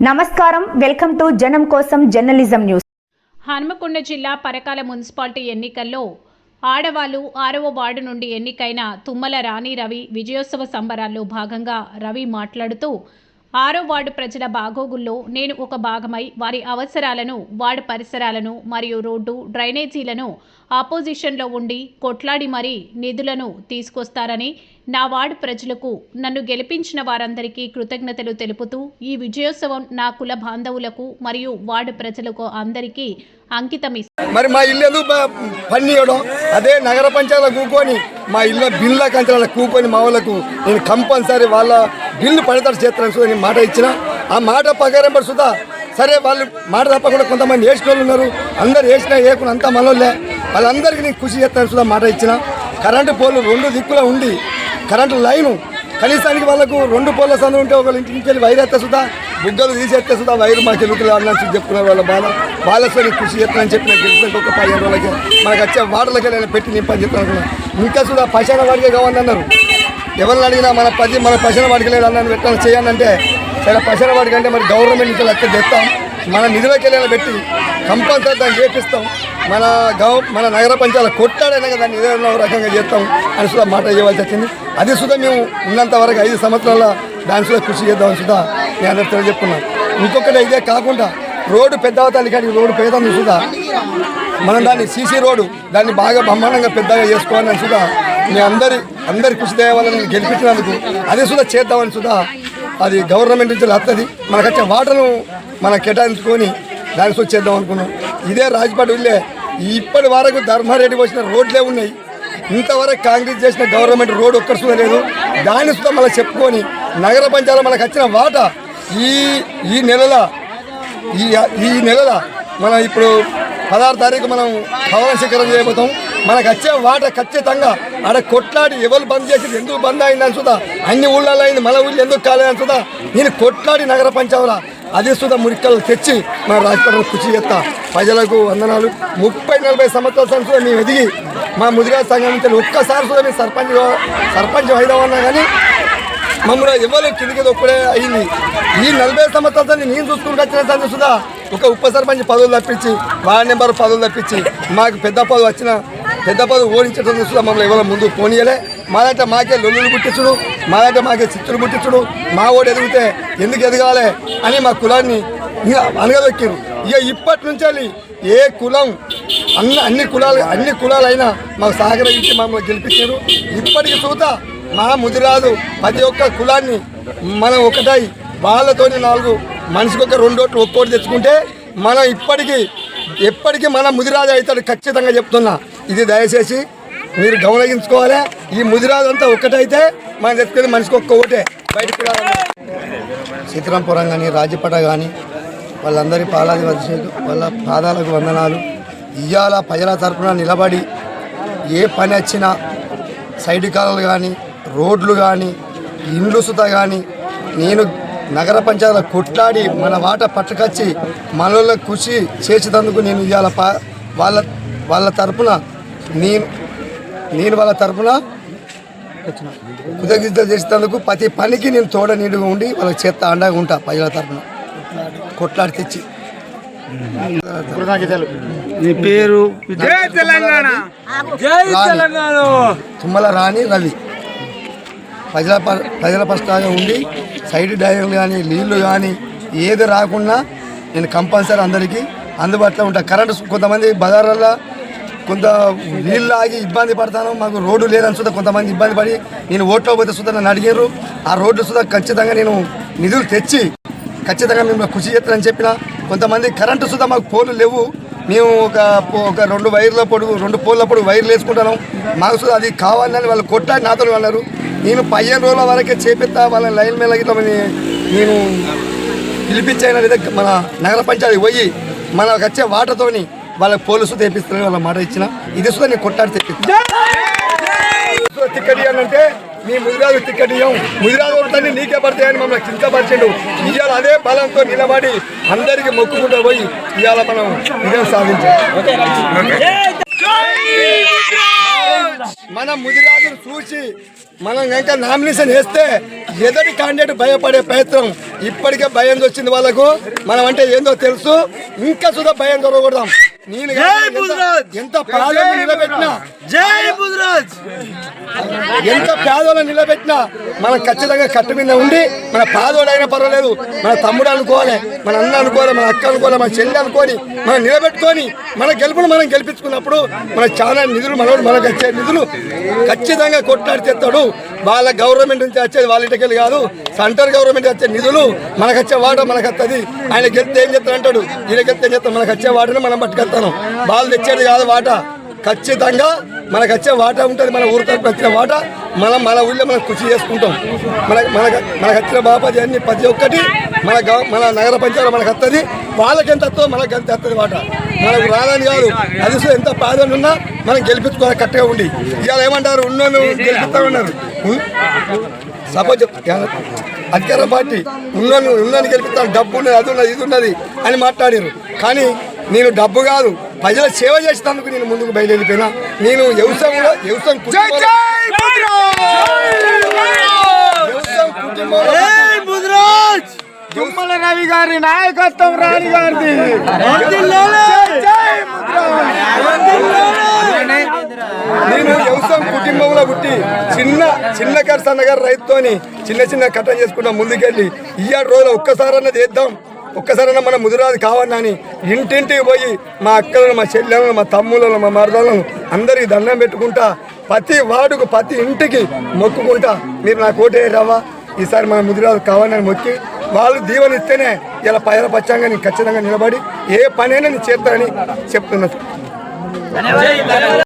నమస్కారం. Welcome to జనం కోసం జర్నలిజం న్యూస్. హనుమకొండ జిల్లా పరకాల మున్సిపాలిటీ ఎన్నికల్లో ఆడవాళ్ళు ఆరవ వార్డు నుండి ఎన్నికైన తుమ్మల రాణి రవి విజయోత్సవ సంబరాల్లో భాగంగా రవి మాట్లాడుతూ ఆరో వార్డు ప్రజల బాగోగుల్లో నేను ఒక భాగమై వారి అవసరాలను వార్డు పరిసరాలను మరియు రోడ్డు డ్రైనేజీలను ఆపోజిషన్లో ఉండి కొట్లాడి మరీ నిధులను తీసుకొస్తారని నా వార్డు ప్రజలకు నన్ను గెలిపించిన వారందరికీ కృతజ్ఞతలు తెలుపుతూ ఈ విజయోత్సవం నా కుల బాంధవులకు మరియు వార్డు ప్రజలకు అందరికీ అంకితం మరి మా ఇల్లు ఎందుకు పని అదే నగర పంచాయతీలో కూకొని మా ఇల్లు బిల్ల కంచాల కూకొని మా వాళ్ళకు నేను కంపల్సరీ వాళ్ళ బిల్లు పడతాడు చేస్తాను సో మాట ఇచ్చిన. ఆ మాట ప్రకారం పడుతుందా సరే వాళ్ళు మాట తప్పకుండా కొంతమంది వేసిన వాళ్ళు ఉన్నారు. అందరు వేసినా వేయకుండా అంతా మనోళ్ళే. వాళ్ళందరికీ నేను కృషి చేస్తాను సుధా మాట ఇచ్చిన. కరెంటు పోలు రెండు దిక్కులో ఉండి కరెంటు లైను కనీసానికి వాళ్ళకు రెండు పోల సందు ఉంటే ఒక ఇంటికి వెళ్ళి వైర్ ఎత్తే సుధా బుగ్గలు తీసేస్తే సుధా వైరు మాకు ఎలుకలు అన్నట్టు చెప్పుకున్నారు వాళ్ళ బాధ. బాలస్వామి కృషి చేస్తానని చెప్పిన గెలిచిన ఒక పదిహేను రోజులకి. మనకు వచ్చే వాటలకి నేను పెట్టి నింపని చెప్తాను ఇంకా సుధా పశాన వాడికే కావాలని అన్నారు. ఎవరిని అడిగినా మన పది మన పశాన వాడికి లేదు అన్నాను పెట్టాను చేయాలంటే సరే పశాన వాడికి అంటే మరి గవర్నమెంట్ నుంచి లెక్క తెస్తాం. మన నిధులకి వెళ్ళి పెట్టి కంపల్సరీ దాన్ని చేపిస్తాం. మన గవ మన నగర పంచాయతీ కొట్టాడైనా కదా దాన్ని ఏదైనా ఒక రకంగా చేస్తాం అని సుధా మాట ఇవ్వాల్సి వచ్చింది. అది సుధా మేము ఉన్నంత వరకు ఐదు సంవత్సరాల డాన్స్లో కృషి చేద్దామని సుధా నేను అందరితో చెప్పుకున్నాను ఇంకొకటి ఇదే కాకుండా రోడ్డు పెద్ద అవతాలి కానీ రోడ్డు పేదం సుధా. మనం దాన్ని సీసీ రోడ్డు దాన్ని బాగా బ్రహ్మాండంగా పెద్దగా చేసుకోవాలని సుధా మీ అందరి అందరి కృషి దేవాలని గెలిపించినందుకు అది సుధా చేద్దామని సుధా అది గవర్నమెంట్ నుంచి వస్తుంది మనకు వచ్చే వాటర్ను మనం కేటాయించుకొని దాని సుధా చేద్దాం అనుకున్నాం. ఇదే రాజపాటి వెళ్ళే ఇప్పటి వరకు ధర్మారెడ్డి వచ్చిన రోడ్లే ఉన్నాయి. ఇంతవరకు కాంగ్రెస్ చేసిన గవర్నమెంట్ రోడ్ ఒక్కటి లేదు. దాని సుతం మళ్ళీ చెప్పుకొని నగర పంచాయతీలో మనకు వచ్చిన వాటా ఈ ఈ నెలల ఈ ఈ నెలల మనం ఇప్పుడు పదహారు తారీఖు మనం భవన శిఖరం చేయబోతాం. మనకు వచ్చే వాటర్ ఖచ్చితంగా. ఆడ కొట్లాడి ఎవరు బంద్ చేసి ఎందుకు బంద్ అయిందని చూద్దా అన్ని ఊళ్ళలో అయింది మన ఊళ్ళో ఎందుకు కాలేదని చూద్దా నేను కొట్లాడి నగర పంచాయతీల అదే సుధా మురికలు తెచ్చి మన రాజపేటలో కృషి చేస్తా. ప్రజలకు వందనాలు. ముప్పై నలభై సంవత్సరాల సంవత్సరం మేము ఎదిగి మా ముదిగా సంఘం నుంచి ఒక్కసారి సుధా మేము సర్పంచ్ సర్పంచ్ అయిదామన్నా కానీ మమ్మల్ని ఎవరు కిందికి ఒక్కడే అయింది. ఈ నలభై సంవత్సరాలతో నేను చూసుకుంటూ వచ్చిన సంగతి సుధా. ఒక ఉప సర్పంచ్ పదవులు తప్పించి వార్డు నెంబర్ పదవులు తప్పించి మాకు పెద్ద పదవి వచ్చిన పెద్ద ఓడించడం చూస్తున్నా మమ్మల్ని ఎవరో ముందు పోనీయలే. మాదంటే మాకే లొల్లులు పుట్టించుడు మాదంటే మాకే చిత్తులు పుట్టించుడు. మా ఓడి ఎదిగితే ఎందుకు ఎదగాలి అని మా కులాన్ని ఇంకా అనగదొక్కిరు ఇక ఇప్పటి నుంచి ఏ కులం అన్ని అన్ని కులాలు అన్ని కులాలైనా మాకు సహకరించి మమ్మల్ని గెలిపించారు ఇప్పటికి చూత మా ముదిరాదు ప్రతి ఒక్క కులాన్ని మనం ఒకటై వాళ్ళతోని నాలుగు మనిషికి ఒక రెండు ఓట్లు ఒక్కోటి తెచ్చుకుంటే మనం ఇప్పటికీ ఎప్పటికీ మన ముదిరాజు అవుతాడు ఖచ్చితంగా చెప్తున్నా. ఇది దయచేసి మీరు గమనించుకోవాలి. ఈ ముదిరాజు అంతా ఒక్కటైతే మనం తెచ్చుకుని మనిషికి ఒక్క ఓటే. బయటకు సీతారాంపురం కానీ రాజపట కానీ వాళ్ళందరి పాలాది వదిలేదు వాళ్ళ పాదాలకు వందనాలు. ఇవాళ ప్రజల తరపున నిలబడి ఏ పని వచ్చినా సైడ్ కాలలు కానీ రోడ్లు కానీ ఇండ్లు సుత కానీ నేను నగర పంచాయతీలో కొట్లాడి మన వాట పట్టుకొచ్చి మనలో కృషి చేసినందుకు నేను ఇవాళ పా వాళ్ళ వాళ్ళ తరపున నేను నేను వాళ్ళ తరపున కృతజ్ఞతలు చేసేందుకు ప్రతి పనికి నేను తోడ నీడుగా ఉండి వాళ్ళకి చేత అండగా ఉంటా ప్రజల తరపున. కొట్లాడి తెచ్చి. నీ పేరు రాణి. తుమ్మల రాణి రవి ప్రజల ప- ప్రజల పక్షాగా ఉండి సైడ్ డ్రైవర్లు కానీ నీళ్ళు కానీ ఏది రాకుండా నేను కంపల్సరీ అందరికీ అందుబాటులో ఉంటా. కరెంటు కొంతమంది బజార్లలో కొంత నీళ్ళు ఆగి ఇబ్బంది పడతాను. మాకు రోడ్డు లేదని చూద్దా కొంతమంది ఇబ్బంది పడి నేను ఓట్లో పోతే చూద్దా నన్ను అడిగారు. ఆ రోడ్డు చూద్దా ఖచ్చితంగా నేను నిధులు తెచ్చి ఖచ్చితంగా మేము కృషి చేస్తానని చెప్పిన. కొంతమంది కరెంటు చూద్దా మాకు పోలు లేవు. మేము ఒక ఒక రెండు వైర్ల పొడుగు రెండు పోల్ల పొడుగు వైర్లు వేసుకుంటాను మాకు చూద్దా అది కావాలని వాళ్ళు కొట్టాడి నాతో అన్నారు. నేను పదిహేను రోజుల వరకే చేపిస్తా వాళ్ళ లైన్ మీద ఇట్లా నేను- నేను పిలిపించాను లేదా మన నగర పంచాయతీ పోయి మనకు వచ్చే వాటతోని వాళ్ళ పోలీసు తెప్పిస్తారని వాళ్ళ మాట ఇచ్చిన. ఇది సుధా నేను కొట్టాడి తెప్పిస్తా. టికెట్ ఇవ్వాలంటే మీ ముదిరాజు టికెట్ ఇవ్వం ముదిరాజు ఓట్లన్నీ నీకే పడతాయని మమ్మల్ని చింతపరిచిండు ఇవాళ అదే బలంతో నిలబడి అందరికి మొక్కుకుంటూ పోయి ఇవాళ మనం విజయం సాధించాం. మన ముదిరాజును చూసి మనం కనుక నామినేషన్ వేస్తే ఎదటి క్యాండిడేట్ భయపడే ప్రయత్నం ఇప్పటికే భయం వచ్చింది వాళ్ళకు. మనం అంటే ఏందో తెలుసు. ఇంకా సుధా భయం దొరకకూడదాం. నేను కనుక ఎంత- ప్రాధాన్యం నిలబెట్టినా జై బుధరాజ్. ఎంత పేదోళ్ళని నిలబెట్టినా మనం ఖచ్చితంగా కట్టు మీద ఉండి మన పేదోడైనా పర్వాలేదు మన తమ్ముడు అనుకోవాలి మన అన్న అనుకోవాలి మన అక్క అనుకోవాలి మన చెల్లి అనుకోని మనం నిలబెట్టుకొని మన గెలుపును మనం గెలిపించుకున్నప్పుడు మన చాలా నిధులు మనోడు మనకు వచ్చే నిధులు ఖచ్చితంగా కొట్లాడి తెస్తాడు. వాళ్ళ గవర్నమెంట్ నుంచి వచ్చేది వాళ్ళ ఇంటికి కాదు సెంట్రల్ గవర్నమెంట్ వచ్చే నిధులు మనకు వచ్చే వాట మనకు వస్తుంది ఆయన గెలిస్తే ఏం చెప్తాడు అంటాడు ఈయన గెలిస్తే ఏం చెప్తాడు మనకు వచ్చే వాటను మనం పట్టుకెళ్తాను. వాళ్ళు తెచ్చేది కాదు వాట. ఖచ్చితంగా మనకు వచ్చే వాటా ఉంటుంది మన ఊరు తరపున వచ్చిన వాటా. మనం మన ఊళ్ళో మనం కృషి చేసుకుంటాం. మన మన మనకు వచ్చిన బాపాది అన్ని ప్రతి ఒక్కటి మన గవ- మన నగర పంచాయతీ మనకు వస్తుంది వాళ్ళకి ఎంత వస్తుందో మనకు ఎంత వస్తుంది వాట. మనకు రాదని కాదు. అది ఎంత పాదలు ఉన్నా మనం గెలిపించుకోవాలి కరెక్ట్గా ఉండి. ఇవాళ ఏమంటారు? ఉన్నోళ్ళు గెలిపిస్తామన్నారు సపోజ్ అధికార పార్టీ ఉన్నాను ఉన్నాను గెలిపిస్తాను డబ్బు ఉన్నది అది ఉన్నది ఇది ఉన్నది అని మాట్లాడారు కానీ నేను డబ్బు కాదు. ప్రజల సేవ చేసినందుకు నేను ముందుకు బయలుదేరిపోయినా. నేను వ్యవసాయంలో వ్యవసాయం తుమ్మల రవి గారి నాయకత్వం రాణి గారిది. నేను వ్యవసాయం కుటుంబంలో పుట్టి చిన్న చిన్న కరసన్న గారు రైతుతోని చిన్న చిన్న కట్ట చేసుకుంటాం ముందుకెళ్ళి. ఇయ్యాడు రోజులు ఒక్కసారన్నా చేద్దాం. ఒక్కసారైనా మన ముదిరాజు కావాలని ఇంటింటికి పోయి మా అక్కలను మా చెల్లెలను మా తమ్ములను మా మరదలను అందరికి దండం పెట్టుకుంటా ప్రతి వాడుకు ప్రతి ఇంటికి మొక్కుకుంటా మీరు నాకు కోటే రావా? ఈసారి మన ముదిరాజు కావాలని మొక్కి వాళ్ళు దీవెనిస్తేనే ఇలా పైన పచ్చంగా నేను ఖచ్చితంగా నిలబడి ఏ పనైనా నేను చేస్తానని చెప్తున్నా.